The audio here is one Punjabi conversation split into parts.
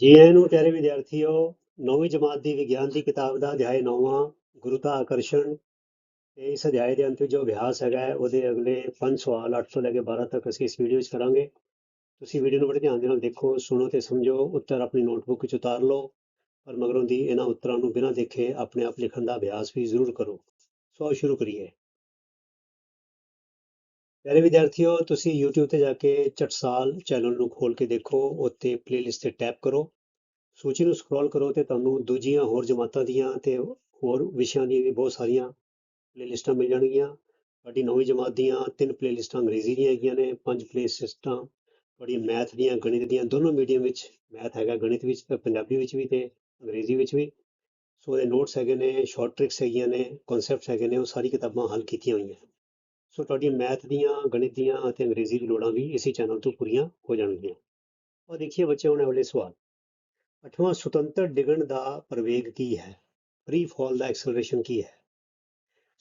ਜੀ ਆਇਆਂ ਨੂੰ ਪਿਆਰੇ ਵਿਦਿਆਰਥੀਓ, ਨੌਵੀਂ ਜਮਾਤ ਦੀ ਵਿਗਿਆਨ ਦੀ ਕਿਤਾਬ ਦਾ ਅਧਿਆਇ ਨੌਵਾਂ ਗੁਰੂਤਾ ਆਕਰਸ਼ਣ, ਤੇ ਇਸ ਅਧਿਆਇ ਦੇ ਅੰਤ ਵਿੱਚ ਜੋ ਅਭਿਆਸ ਹੈਗਾ ਉਹਦੇ ਅਗਲੇ ਪੰਜ ਸਵਾਲ 8 ਤੋਂ ਲੈ ਕੇ 12 ਤੱਕ ਅਸੀਂ ਇਸ ਵੀਡੀਓ 'ਚ ਕਰਾਂਗੇ। ਤੁਸੀਂ ਵੀਡੀਓ ਨੂੰ ਬੜੇ ਧਿਆਨ ਦੇ ਨਾਲ ਦੇਖੋ, ਸੁਣੋ ਤੇ ਸਮਝੋ, ਉੱਤਰ ਆਪਣੀ ਨੋਟਬੁੱਕ 'ਚ ਉਤਾਰ ਲਓ, ਪਰ ਮਗਰੋਂ ਦੀ ਇਹਨਾਂ ਉੱਤਰਾਂ ਨੂੰ ਬਿਨਾਂ ਦੇਖੇ ਆਪਣੇ ਆਪ ਲਿਖਣ ਦਾ ਅਭਿਆਸ ਵੀ ਜ਼ਰੂਰ ਕਰੋ। ਸੋ ਸ਼ੁਰੂ ਕਰੀਏ। ਪਿਆਰੇ ਵਿਦਿਆਰਥੀਓ, ਤੁਸੀਂ YouTube ਤੇ ਜਾ ਕੇ ਚਟਸਾਲ ਚੈਨਲ ਨੂੰ ਖੋਲ ਕੇ ਦੇਖੋ, ਉੱਤੇ ਪਲੇਲਿਸਟ ਤੇ ਟੈਪ ਕਰੋ। ਸੂਚੀ ਨੂੰ ਸਕਰੋਲ ਕਰੋ ਤੇ ਤੁਹਾਨੂੰ ਦੂਜੀਆਂ ਹੋਰ ਜਮਾਤਾਂ ਦੀਆਂ ਤੇ ਹੋਰ ਵਿਸ਼ਿਆਂ ਦੀਆਂ ਵੀ ਬਹੁਤ ਸਾਰੀਆਂ ਪਲੇਲਿਸਟਾਂ ਮਿਲ ਜਾਣਗੀਆਂ। ਤੁਹਾਡੀ ਨੌਵੀਂ ਜਮਾਤ ਦੀਆਂ ਤਿੰਨ ਪਲੇਲਿਸਟਾਂ ਅੰਗਰੇਜ਼ੀ ਦੀਆਂ ਹੈਗੀਆਂ ਨੇ, ਪੰਜ ਪਲੇਲਿਸਟਾਂ ਤੁਹਾਡੀ ਮੈਥ ਦੀਆਂ, ਗਣਿਤ ਦੀਆਂ, ਦੋਨੋਂ ਮੀਡੀਅਮ ਵਿੱਚ ਮੈਥ ਹੈਗਾ ਗਣਿਤ ਵਿੱਚ ਪੰਜਾਬੀ ਵਿੱਚ ਵੀ ਤੇ ਅੰਗਰੇਜ਼ੀ ਵਿੱਚ ਵੀ। ਸੋ ਉਹਦੇ ਨੋਟਸ ਹੈਗੇ ਨੇ ਸ਼ਾਰਟ ਟ੍ਰਿਕਸ ਹੈਗੀਆਂ ਨੇ ਕਨਸੈਪਟਸ ਹੈਗੇ ਨੇ, ਉਹ ਸਾਰੀ ਕਿਤਾਬਾਂ ਹੱਲ ਕੀਤੀਆਂ ਹੋਈਆਂ। ਸੋ ਤੁਹਾਡੀਆਂ ਮੈਥ ਦੀਆਂ, ਗਣਿਤ ਦੀਆਂ ਅਤੇ ਅੰਗਰੇਜ਼ੀ ਦੀ ਲੋੜਾਂ ਵੀ ਇਸੇ ਚੈਨਲ ਤੋਂ ਪੂਰੀਆਂ ਹੋ ਜਾਣਗੀਆਂ। ਔਰ ਦੇਖੀਏ ਬੱਚੇ ਹੁਣ ਅਗਲੇ ਸਵਾਲ। ਅਠਵਾਂ ਸੁਤੰਤਰ ਡਿਗਣ ਦਾ ਪ੍ਰਵੇਗ ਕੀ ਹੈ? ਫ੍ਰੀ ਫਾਲ ਦਾ ਐਕਸਲਰੇਸ਼ਨ ਕੀ ਹੈ?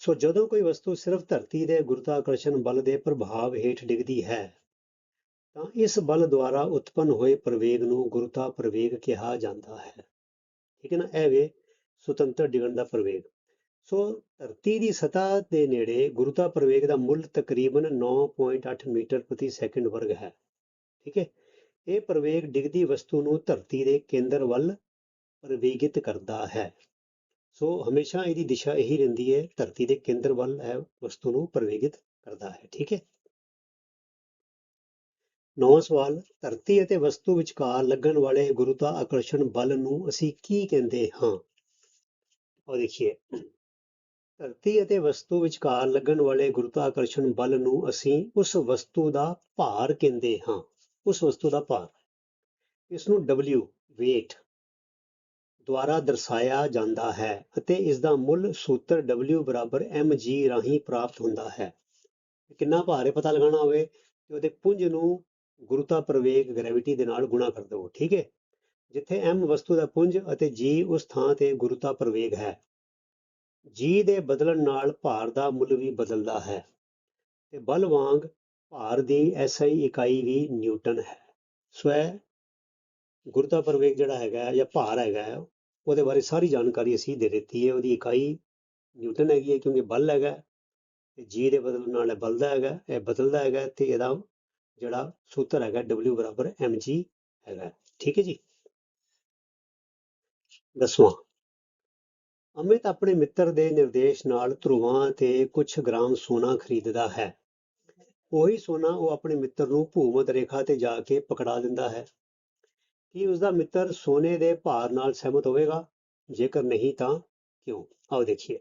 ਸੋ ਜਦੋਂ ਕੋਈ ਵਸਤੂ ਸਿਰਫ ਧਰਤੀ ਦੇ ਗੁਰੂਤਾਕਰਸ਼ਣ ਬਲ ਦੇ ਪ੍ਰਭਾਵ ਹੇਠ ਡਿੱਗਦੀ ਹੈ, ਤਾਂ ਇਸ ਬਲ ਦੁਆਰਾ ਉਤਪੰਨ ਹੋਏ ਪ੍ਰਵੇਗ ਨੂੰ ਗੁਰੂਤਾ ਪ੍ਰਵੇਗ ਕਿਹਾ ਜਾਂਦਾ ਹੈ। ਠੀਕ ਹੈ ਨਾ? ਇਹ ਵੇ ਸੁਤੰਤਰ ਡਿਗਣ ਦਾ ਪ੍ਰਵੇਗ। ਸੋ ਧਰਤੀ ਦੀ ਸਤਹ ਦੇ ਨੇੜੇ ਗੁਰੂਤਾ ਪ੍ਰਵੇਗ ਦਾ ਮੁੱਲ ਤਕਰੀਬਨ 9.8 ਮੀਟਰ ਪ੍ਰਤੀ ਸੈਕਿੰਡ ਵਰਗ ਹੈ। ਠੀਕ ਹੈ? ਇਹ ਪ੍ਰਵੇਗ ਡਿੱਗਦੀ ਵਸਤੂ ਨੂੰ ਧਰਤੀ ਦੇ ਕੇਂਦਰ ਵੱਲ ਪ੍ਰਵੇਗਿਤ ਕਰਦਾ ਹੈ। ਸੋ ਹਮੇਸ਼ਾ ਇਹਦੀ ਦਿਸ਼ਾ ਇਹੀ ਰਹਿੰਦੀ ਹੈ, ਧਰਤੀ ਦੇ ਕੇਂਦਰ ਵੱਲ ਇਹ ਵਸਤੂ ਨੂੰ ਪ੍ਰਵੇਗਿਤ ਕਰਦਾ ਹੈ। ਠੀਕ ਹੈ? ਨੌਵਾਂ ਸਵਾਲ। ਧਰਤੀ ਅਤੇ ਵਸਤੂ ਵਿਚਕਾਰ ਲੱਗਣ ਵਾਲੇ ਗੁਰੂਤਾ ਆਕਰਸ਼ਣ ਬਲ ਨੂੰ ਅਸੀਂ ਕੀ ਕਹਿੰਦੇ ਹਾਂ? ਉਹ ਦੇਖੀਏ। ਧਰਤੀ ਅਤੇ ਵਸਤੂ ਵਿਚਕਾਰ ਲੱਗਣ ਵਾਲੇ ਗੁਰੂਤਾਕਰਸ਼ਣ ਬਲ ਨੂੰ ਅਸੀਂ ਉਸ ਵਸਤੂ ਦਾ ਭਾਰ ਕਹਿੰਦੇ ਹਾਂ। ਉਸ ਵਸਤੂ ਦਾ ਭਾਰ। ਇਸ ਨੂੰ W, weight ਦੁਆਰਾ ਦਰਸਾਇਆ ਜਾਂਦਾ ਹੈ ਅਤੇ ਇਸ ਦਾ ਮੁੱਲ ਸੂਤਰ W ਬਰਾਬਰ mg ਰਾਹੀਂ ਪ੍ਰਾਪਤ ਹੁੰਦਾ ਹੈ। ਕਿੰਨਾ ਭਾਰ ਹੈ ਪਤਾ ਲਗਾਉਣਾ ਹੋਵੇ ਤੇ ਉਹਦੇ ਪੁੰਜ ਨੂੰ ਗੁਰੂਤਾ ਪ੍ਰਵੇਗ ਗ੍ਰੈਵਿਟੀ ਦੇ ਨਾਲ ਗੁਣਾ ਕਰ ਦਿਓ ਠੀਕ ਹੈ? ਜਿੱਥੇ m ਵਸਤੂ ਦਾ ਪੁੰਜ ਅਤੇ g ਉਸ ਥਾਂ ਤੇ ਗੁਰੂਤਾ ਪ੍ਰਵੇਗ ਹੈ। G ਦੇ ਬਦਲਣ ਨਾਲ ਭਾਰ ਦਾ ਮੁੱਲ ਵੀ ਬਦਲਦਾ ਹੈ ਤੇ ਬਲ ਵਾਂਗ ਭਾਰ ਦੀ SI ਇਕਾਈ ਵੀ ਨਿਊਟਨ ਹੈ। ਸਵੈ ਇਹ ਗੁਰੂਤਾ ਜਿਹੜਾ ਹੈਗਾ ਜਾਂ ਭਾਰ ਹੈਗਾ ਹੈ ਉਹਦੇ ਬਾਰੇ ਸਾਰੀ ਜਾਣਕਾਰੀ ਅਸੀਂ ਦੇ ਦਿੱਤੀ ਹੈ। ਉਹਦੀ ਇਕਾਈ ਨਿਊਟਨ ਹੈਗੀ ਹੈ ਕਿਉਂਕਿ ਬਲ ਹੈਗਾ ਹੈ, ਤੇ g ਦੇ ਬਦਲਣ ਨਾਲ ਇਹ ਬਲਦਾ ਹੈਗਾ ਇਹ ਬਦਲਦਾ ਹੈਗਾ ਹੈ ਤੇ ਇਹਦਾ ਜਿਹੜਾ ਸੂਤਰ ਹੈਗਾ W ਬਰਾਬਰ mg ਹੈਗਾ। ਠੀਕ ਹੈ ਜੀ? ਦਸਵਾਂ ਅਮਿਤ ਆਪਣੇ ਮਿੱਤਰ ਦੇ ਨਿਰਦੇਸ਼ ਨਾਲ ਧਰੁਵਾਂ ਤੇ ਕੁਝ ਗ੍ਰਾਮ ਸੋਨਾ ਖਰੀਦਦਾ ਹੈ। ਉਹੀ ਸੋਨਾ ਉਹ ਆਪਣੇ ਮਿੱਤਰ ਨੂੰ ਭੂਮਤ ਰੇਖਾ ਤੇ ਜਾ ਕੇ ਪਕੜਾ ਦਿੰਦਾ ਹੈ। ਕੀ ਉਸਦਾ ਮਿੱਤਰ ਸੋਨੇ ਦੇ ਭਾਰ ਨਾਲ ਸਹਿਮਤ ਹੋਵੇਗਾ? ਜੇਕਰ ਨਹੀਂ ਤਾਂ ਕਿਉਂ? ਆਓ ਦੇਖੀਏ।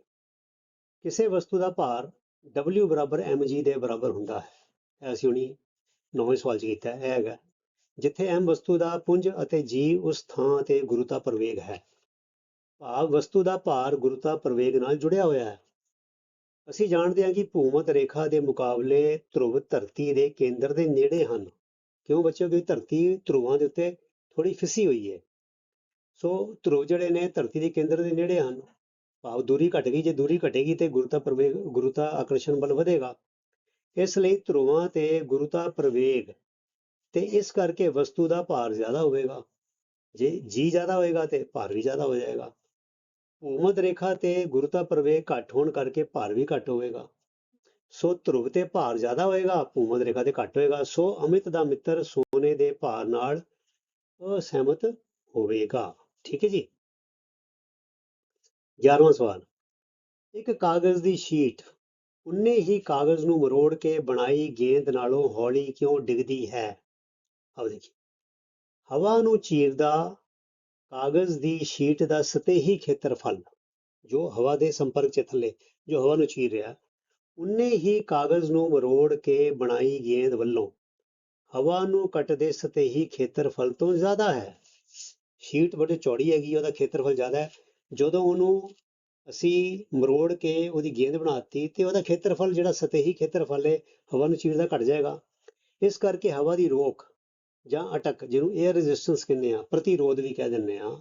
ਕਿਸੇ ਵਸਤੂ ਦਾ ਭਾਰ W ਬਰਾਬਰ mg ਦੇ ਬਰਾਬਰ ਹੁੰਦਾ ਹੈ। ਇਹ ਅਸੀਂ ਹੁਣੀ ਨੌਵੇਂ ਸਵਾਲ 'ਚ ਕੀਤਾ ਹੈ, ਇਹ ਹੈਗਾ। ਜਿੱਥੇ m ਵਸਤੂ ਦਾ ਪੁੰਜ ਅਤੇ g ਉਸ ਥਾਂ ਤੇ ਗੁਰੂਤਾ ਪ੍ਰਵੇਗ ਹੈ। ਭਾਵ ਵਸਤੂ ਦਾ ਭਾਰ ਗੁਰੂਤਾ ਪ੍ਰਵੇਗ ਨਾਲ ਜੁੜਿਆ ਹੋਇਆ ਹੈ। ਅਸੀਂ ਜਾਣਦੇ ਹਾਂ ਕਿ ਭੂਮਤ ਰੇਖਾ ਦੇ ਮੁਕਾਬਲੇ ਧਰੁਵ ਧਰਤੀ ਦੇ ਕੇਂਦਰ ਦੇ ਨੇੜੇ ਹਨ। ਕਿਉਂ ਬੱਚਿਓ? ਕਿ ਧਰਤੀ ਧਰੁਵਾਂ ਦੇ ਉੱਤੇ ਥੋੜੀ ਫਿਸੀ ਹੋਈ ਹੈ। ਸੋ ਧਰੁਵ ਜਿਹੜੇ ਨੇ ਧਰਤੀ ਦੇ ਕੇਂਦਰ ਦੇ ਨੇੜੇ ਹਨ। ਭਾਵ ਦੂਰੀ ਘਟ ਗਈ। ਜੇ ਦੂਰੀ ਘਟੇਗੀ ਤੇ ਗੁਰੂਤਾ ਪ੍ਰਵੇਗ ਗੁਰੂਤਾ ਆਕਰਸ਼ਣ ਬਲ ਵਧੇਗਾ। ਇਸ ਲਈ ਧਰੁਵਾਂ ਤੇ ਗੁਰੂਤਾ ਪ੍ਰਵੇਗ ਤੇ ਇਸ ਕਰਕੇ ਵਸਤੂ ਦਾ ਭਾਰ ਜ਼ਿਆਦਾ ਹੋਵੇਗਾ। ਜੇ ਜੀ ਜ਼ਿਆਦਾ ਹੋਏਗਾ ਤੇ ਭਾਰ ਵੀ ਜ਼ਿਆਦਾ ਹੋ ਜਾਏਗਾ। ਭੂਮਧ ਰੇਖਾ ਤੇ ਗੁਰੂਤਾ ਪ੍ਰਵੇਗ ਘੱਟ ਹੋਣ ਕਰਕੇ ਭਾਰ ਵੀ ਘੱਟ ਹੋਵੇਗਾ। ਸੋ ਧਰੁਵ ਤੇ ਭਾਰ ਜ਼ਿਆਦਾ ਹੋਏਗਾ, ਭੂਮਧ ਰੇਖਾ ਤੇ ਘੱਟ ਹੋਏਗਾ। ਸੋ ਅਮਿਤ ਦਾ ਮਿੱਤਰ ਸੋਨੇ ਦੇ ਭਾਰ ਨਾਲ ਅਸਹਿਮਤ ਹੋਵੇਗਾ। ਠੀਕ ਹੈ ਜੀ? 11ਵਾਂ ਸਵਾਲ। ਇੱਕ ਕਾਗਜ਼ ਦੀ ਸ਼ੀਟ। ਉਨੇ ਹੀ ਕਾਗਜ਼ ਨੂੰ ਮਰੋੜ ਕੇ ਬਣਾਈ ਗੇਂਦ ਨਾਲੋਂ ਹੌਲੀ ਕਿਉਂ ਡਿੱਗਦੀ ਹੈ? ਆਓ ਦੇਖੀਏ। ਹਵਾ ਨੂੰ ਚੀਰਦਾ ਕਾਗਜ਼ ਦੀ ਸ਼ੀਟ ਦਾ ਸਤਹੀ ਖੇਤਰਫਲ ਜੋ ਹਵਾ ਦੇ ਸੰਪਰਕ 'ਚ ਥੱਲੇ, ਜੋ ਹਵਾ ਨੂੰ ਚੀਰ ਰਿਹਾ। ਉਨੇ ਹੀ ਕਾਗਜ਼ ਨੂੰ ਮਰੋੜ ਕੇ ਬਣਾਈ ਗੇਂਦ ਵੱਲੋਂ। ਹਵਾ ਨੂੰ ਕੱਟਦੇ ਸਤਹੀ ਖੇਤਰਫਲ ਤੋਂ ਜ਼ਿਆਦਾ ਹੈ। ਸ਼ੀਟ ਬੜੀ ਚੌੜੀ ਹੈਗੀ, ਉਹਦਾ ਖੇਤਰਫਲ ਜ਼ਿਆਦਾ ਹੈ। ਜਦੋਂ ਉਹਨੂੰ ਅਸੀਂ ਮਰੋੜ ਕੇ ਉਹਦੀ ਗੇਂਦ ਬਣਾਤੀ ਤੇ ਉਹਦਾ ਖੇਤਰਫਲ ਜਿਹੜਾ ਸਤਹੀ ਖੇਤਰਫਲ ਹੈ, ਹਵਾ ਨੂੰ ਚੀਰਦਾ ਘਟ ਜਾਏਗਾ। ਇਸ ਕਰਕੇ ਹਵਾ ਦੀ ਰੋਕ ਜਾਂ ਅਟਕ, ਜਿਹਨੂੰ 에ਅਰ ਰੈਜ਼ਿਸਟੈਂਸ ਕਹਿੰਦੇ ਆ, ਪ੍ਰਤੀਰੋਧ ਵੀ ਕਹਿ ਦਿੰਦੇ ਆ,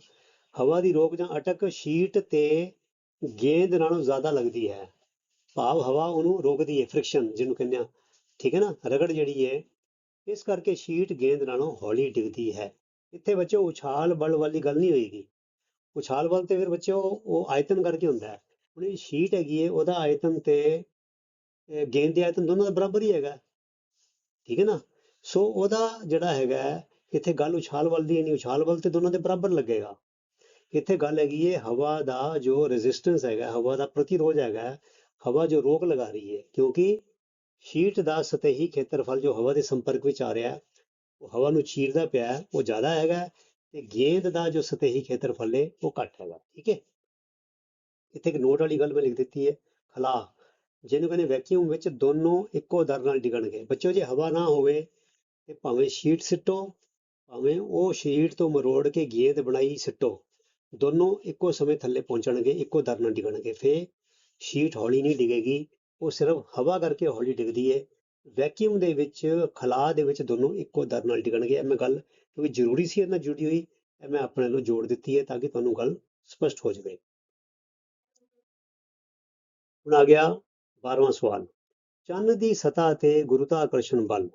ਹਵਾ ਦੀ ਰੋਕ ਜਾਂ ਅਟਕ ਸ਼ੀਟ ਤੇ ਗੇਂਦ ਨਾਲੋਂ ਜ਼ਿਆਦਾ ਲੱਗਦੀ ਹੈ। ਭਾਵ ਹਵਾ ਉਹਨੂੰ ਰੋਕਦੀ ਹੈ ਫ੍ਰਿਕਸ਼ਨ ਜਿਹਨੂੰ ਕਹਿੰਦੇ ਆ। ਠੀਕ ਹੈ ਨਾ? ਰਗੜ ਜਿਹੜੀ ਹੈ, ਇਸ ਕਰਕੇ ਸ਼ੀਟ ਗੇਂਦ ਨਾਲੋਂ ਹੌਲੀ ਡਿੱਗਦੀ ਹੈ। ਇੱਥੇ ਬੱਚੇ ਉਛਾਲ ਬਲ ਵਾਲੀ ਗੱਲ ਨਹੀਂ ਹੋਏਗੀ। ਉਛਾਲ ਬਲ ਤੇ ਫਿਰ ਬੱਚੇ ਉਹ ਆਇਤਨ ਕਰਕੇ ਹੁੰਦਾ ਹੈ। ਹੁਣ ਇਹ ਸ਼ੀਟ ਹੈਗੀ ਹੈ, ਉਹਦਾ ਆਇਤਨ ਤੇ ਗੇਂਦ ਦੇ ਆਇਤਨ ਦੋਨਾਂ ਦਾ ਬਰਾਬਰ ਹੀ ਹੈਗਾ। ਠੀਕ ਹੈ ਨਾ? ਸੋ ਉਹਦਾ ਜਿਹੜਾ ਹੈਗਾ ਇੱਥੇ ਗੱਲ ਉਛਾਲ ਵੱਲ ਦੀ ਨਹੀਂ, ਉਛਾਲ ਵੱਲ ਤੇ ਦੋਨਾਂ ਦੇ ਬਰਾਬਰ ਲੱਗੇਗਾ। ਇੱਥੇ ਗੱਲ ਹੈਗੀ ਹੈ ਹਵਾ ਦਾ ਜੋ ਰੈਜ਼ਿਸਟੈਂਸ ਹੈਗਾ, ਹਵਾ ਦਾ ਪ੍ਰਤੀਰੋਧ ਹੈਗਾ, ਹਵਾ ਜੋ ਰੋਕ ਲਗਾ ਰਹੀ ਹੈ, ਕਿਉਂਕਿ ਸ਼ੀਟ ਦਾ ਸਤਹੀ ਖੇਤਰਫਲ ਜੋ ਹਵਾ ਦੇ ਸੰਪਰਕ ਵਿੱਚ ਆ ਰਿਹਾ ਉਹ ਹਵਾ ਨੂੰ ਚੀਰਦਾ ਪਿਆ ਉਹ ਜ਼ਿਆਦਾ ਹੈਗਾ ਤੇ ਗੇਂਦ ਦਾ ਜੋ ਸਤਹੀ ਖੇਤਰਫਲ ਹੈ ਉਹ ਘੱਟ ਹੈਗਾ, ਠੀਕ ਹੈ ਇੱਥੇ ਇੱਕ ਨੋਟ ਵਾਲੀ ਗੱਲ ਮੈਂ ਲਿਖ ਦਿੱਤੀ ਹੈ ਖਲਾ ਜਿਹਨੂੰ ਕਹਿੰਦੇ ਵੈਕਿਊਮ ਵਿੱਚ ਦੋਨੋਂ ਇੱਕੋ ਦਰ ਨਾਲ ਡਿੱਗਣਗੇ। ਬੱਚਿਓ, ਜੇ ਹਵਾ ਨਾ ਹੋਵੇ ਤੇ ਭਾਵੇਂ ਸ਼ੀਟ ਸਿੱਟੋ, ਭਾਵੇਂ ਉਹ ਸ਼ੀਟ ਤੋਂ ਮਰੋੜ ਕੇ ਗੇਂਦ ਬਣਾਈ ਸਿੱਟੋ, ਦੋਨੋਂ ਇੱਕੋ ਸਮੇਂ ਥੱਲੇ ਪਹੁੰਚਣਗੇ, ਇੱਕੋ ਦਰ ਨਾਲ ਡਿੱਗਣਗੇ। ਫੇ ਸ਼ੀਟ ਹੌਲੀ ਨਹੀਂ ਡਿੱਗੇਗੀ, ਉਹ ਸਿਰਫ ਹਵਾ ਕਰਕੇ ਹੌਲੀ ਡਿੱਗਦੀ ਹੈ ਵੈਕਿਊਮ ਦੇ ਵਿੱਚ, ਖਲਾ ਦੇ ਵਿੱਚ ਦੋਨੋਂ ਇੱਕੋ ਦਰ ਨਾਲ ਡਿੱਗਣਗੇ। ਇਹ ਮੈਂ ਗੱਲ ਕਿਉਂਕਿ ਜ਼ਰੂਰੀ ਸੀ ਇਹਨਾਂ ਜੁੜੀ ਹੋਈ, ਇਹ ਮੈਂ ਆਪਣੇ ਨੂੰ ਜੋੜ ਦਿੱਤੀ ਹੈ ਤਾਂ ਕਿ ਤੁਹਾਨੂੰ ਗੱਲ ਸਪਸ਼ਟ ਹੋ ਜਾਵੇ। ਹੁਣ ਆ ਗਿਆ 12ਵਾਂ ਸਵਾਲ। ਚੰਨ ਦੀ ਸਤ੍ਹਾ ਤੇ ਗੁਰੂਤਾਕਰਸ਼ਣ ਬਲ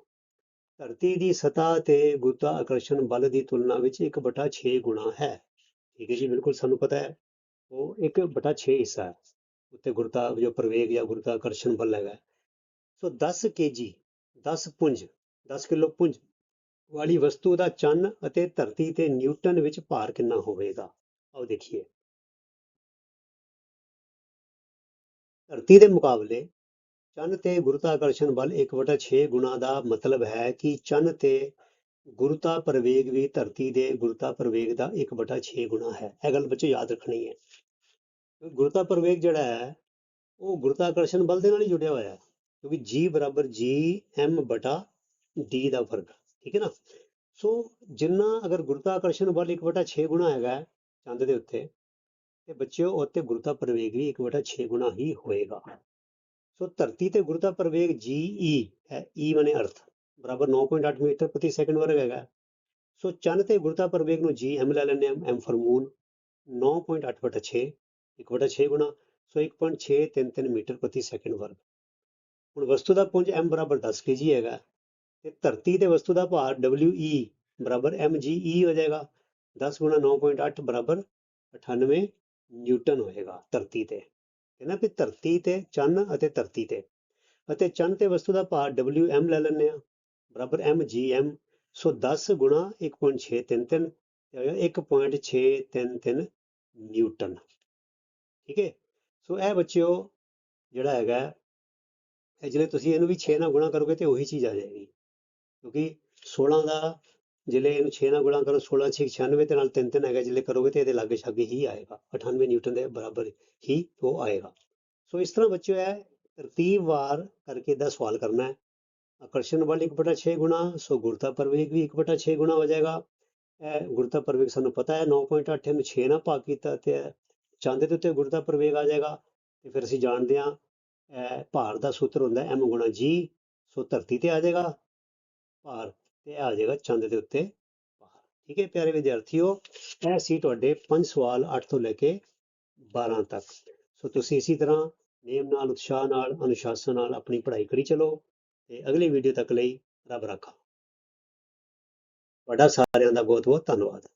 ਧਰਤੀ ਦੀ ਸਤ੍ਹਾ ਤੇ ਗੁਰੂਤਾਕਰਸ਼ਣ ਬਲ ਦੀ ਤੁਲਨਾ ਵਿੱਚ 1/6 ਗੁਣਾ ਹੈ। ਠੀਕ ਹੈ ਜੀ, ਬਿਲਕੁਲ ਸਾਨੂੰ ਪਤਾ ਹੈ। ਉਹ 1/6 ਹਿੱਸਾ ਹੈ। ਉੱਤੇ ਗੁਰਤਾ ਜੋ ਪ੍ਰਵੇਗ ਜਾਂ ਗੁਰੂਤਾਕਰਸ਼ਣ ਬਲ ਹੈਗਾ। ਹੈ। ਸੋ 10 ਕੇਜੀ 10 ਪੁੰਜ 10 ਕਿਲੋ ਪੁੰਜ ਵਾਲੀ ਵਸਤੂ ਦਾ ਚੰਨ ਅਤੇ ਧਰਤੀ ਤੇ ਨਿਊਟਨ ਵਿੱਚ ਭਾਰ ਕਿੰਨਾ ਹੋਵੇਗਾ? ਆਓ ਦੇਖੀਏ। ਧਰਤੀ ਦੇ ਮੁਕਾਬਲੇ ਚੰਨ ਤੇ ਗੁਰੂਤਾਕਰਸ਼ਣ ਬਲ 1/6 ਗੁਣਾ ਦਾ ਮਤਲਬ ਹੈ ਕਿ ਚੰਨ ਤੇ ਗੁਰਤਾ ਪ੍ਰਵੇਗ ਵੀ ਧਰਤੀ ਦੇ ਗੁਰਤਾ ਪ੍ਰਵੇਗ ਦਾ 1/6 ਗੁਣਾ ਹੈ। ਇਹ ਗੱਲ ਬੱਚੇ ਯਾਦ ਰੱਖਣੀ ਹੈ। ਗੁਰਤਾ ਪ੍ਰਵੇਗ ਜਿਹੜਾ ਹੈ, ਉਹ ਗੁਰੂਤਾਕਰਸ਼ਣ ਬਲ ਦੇ ਨਾਲ ਹੀ ਜੁੜਿਆ ਹੋਇਆ ਹੈ, ਕਿਉਂਕਿ G ਬਰਾਬਰ G, M ਬਟਾ D ਦਾ ਫ਼ਰਕ ਠੀਕ ਹੈ ਨਾ? ਸੋ ਜਿੰਨਾ ਅਗਰ ਗੁਰੂਤਾਕਰਸ਼ਣ ਬਲ 1/6 ਗੁਣਾ ਹੈਗਾ ਚੰਦ ਦੇ ਉੱਤੇ, ਤੇ ਬੱਚਿਓ ਉੱਤੇ ਗੁਰਤਾ ਪ੍ਰਵੇਗ ਵੀ 1/6 ਗੁਣਾ ਹੀ ਹੋਏਗਾ। ਸੋ ਧਰਤੀ ਤੇ ਗੁਰੂਤਾ ਪ੍ਰਵੇਗ ਜੀ ਈ e ਹੈ। ਈ ਮਨੇ ਅਰਥ। ਬਰਾਬਰ 9.8 ਮੀਟਰ ਪ੍ਰਤੀ ਸੈਕਿੰਡ ਵਰਗ ਹੈਗਾ। ਸੋ ਚੰਨ ਤੇ ਗੁਰੂਤਾ ਪ੍ਰਵੇਗ ਨੂੰ ਜੀ GM ਲੈ ਲੈਂਦੇ ਹਾਂ। M ਫॉर ਮੂਨ 9.8/6 1/6 ਗੁਣਾ। ਸੋ 1.633 ਮੀਟਰ ਪ੍ਰਤੀ ਸੈਕਿੰਡ ਵਰਗ। ਹੁਣ ਵਸਤੂ ਦਾ ਪੁੰਜ M ਬਰਾਬਰ 10 kg ਹੈਗਾ। ਤੇ ਧਰਤੀ ਤੇ ਵਸਤੂ ਦਾ ਭਾਰ WE ਬਰਾਬਰ mge ਹੋ ਜਾਏਗਾ। 10 ਗੁਣਾ 9.8 ਬਰਾਬਰ 98 ਨਿਊਟਨ ਹੋਏਗਾ ਧਰਤੀ ਤੇ। ਕਹਿੰਦਾ ਵੀ ਧਰਤੀ ਤੇ ਚੰਨ ਅਤੇ ਧਰਤੀ ਤੇ। ਅਤੇ ਚੰਨ ਤੇ ਵਸਤੂ ਦਾ ਭਾਰ WM ਲੈ ਲੈਂਦੇ ਆ ਬਰਾਬਰ mgm ਸੋ 10 ਗੁਣਾ 1.633 ਤੇ ਹੋਏਗਾ 1.633 ਨਿਊਟਨ। ਠੀਕ ਹੈ? ਸੋ ਇਹ ਬੱਚਿਓ ਜਿਹੜਾ ਹੈਗਾ, ਇਹ ਜਿਹੜੇ ਤੁਸੀਂ ਇਹਨੂੰ ਵੀ 6 ਨਾਲ ਗੁਣਾ ਕਰੋਗੇ ਤੇ ਉਹੀ ਚੀਜ਼ ਆ ਜਾਏਗੀ। ਕਿਉਂਕਿ 16 ਦਾ ਜਿਹੜੇ ਇਹਨੂੰ 6 ਨਾਲ ਗੁਣਾ ਕਰੋ 16 6 96 ਤੇ ਨਾਲ 3 3 ਹੈਗਾ ਜਿਹੜੇ ਕਰੋਗੇ ਤੇ ਇਹਦੇ ਲਾਗੇ ਛਾਗੇ ਹੀ ਆਏਗਾ 98 ਨਿਊਟਨ ਦੇ ਬਰਾਬਰ ਹੀ ਉਹ ਆਏਗਾ। ਸੋ ਇਸ ਤਰ੍ਹਾਂ ਬੱਚਿਓ ਹੈ ਤਰਤੀਬਵਾਰ ਕਰਕੇ ਦਾ ਸਵਾਲ ਕਰਨਾ ਹੈ। ਆਕਰਸ਼ਣ ਬਲ 1/6 ਗੁਣਾ, ਸੋ ਗੁਰਤਾ ਪ੍ਰਵੇਗ ਵੀ 1/6 ਗੁਣਾ ਹੋ ਜਾਏਗਾ। ਇਹ ਗੁਰਤਾ ਪ੍ਰਵੇਗ ਸਾਨੂੰ ਪਤਾ ਹੈ 9.8 ਨੂੰ 6 ਨਾਲ ਭਾਗ ਕੀਤਾ ਤੇ ਚਾਂਦੇ ਦੇ ਉੱਤੇ ਗੁਰਤਾ ਪ੍ਰਵੇਗ ਆ ਜਾਏਗਾ। ਤੇ ਫਿਰ ਅਸੀਂ ਜਾਣਦੇ ਹਾਂ, ਇਹ ਭਾਰ ਦਾ ਸੂਤਰ ਹੁੰਦਾ ਹੈ m ਜੀ, ਸੋ ਧਰਤੀ ਤੇ ਆ ਜਾਏਗਾ। ਭਾਰ ਤੇ ਆ ਜਾਏਗਾ ਚੰਦ ਦੇ ਉੱਤੇ ਬਾਹਰ ਠੀਕ ਹੈ ਪਿਆਰੇ ਵਿਦਿਆਰਥੀਓ, ਇਹ ਸੀ ਤੁਹਾਡੇ ਪੰਜ ਸਵਾਲ 8 ਤੋਂ ਲੈ ਕੇ 12 ਤੱਕ। ਸੋ ਤੁਸੀਂ ਇਸੇ ਤਰ੍ਹਾਂ ਨੇਮ ਨਾਲ, ਉਤਸ਼ਾਹ ਨਾਲ, ਅਨੁਸ਼ਾਸਨ ਨਾਲ ਆਪਣੀ ਪੜ੍ਹਾਈ ਕਰੀ ਚਲੋ ਤੇ ਅਗਲੀ ਵੀਡੀਓ ਤੱਕ ਲਈ ਰੱਬ ਰਾਖਾ। ਤੁਹਾਡਾ ਸਾਰਿਆਂ ਦਾ ਬਹੁਤ ਬਹੁਤ ਧੰਨਵਾਦ।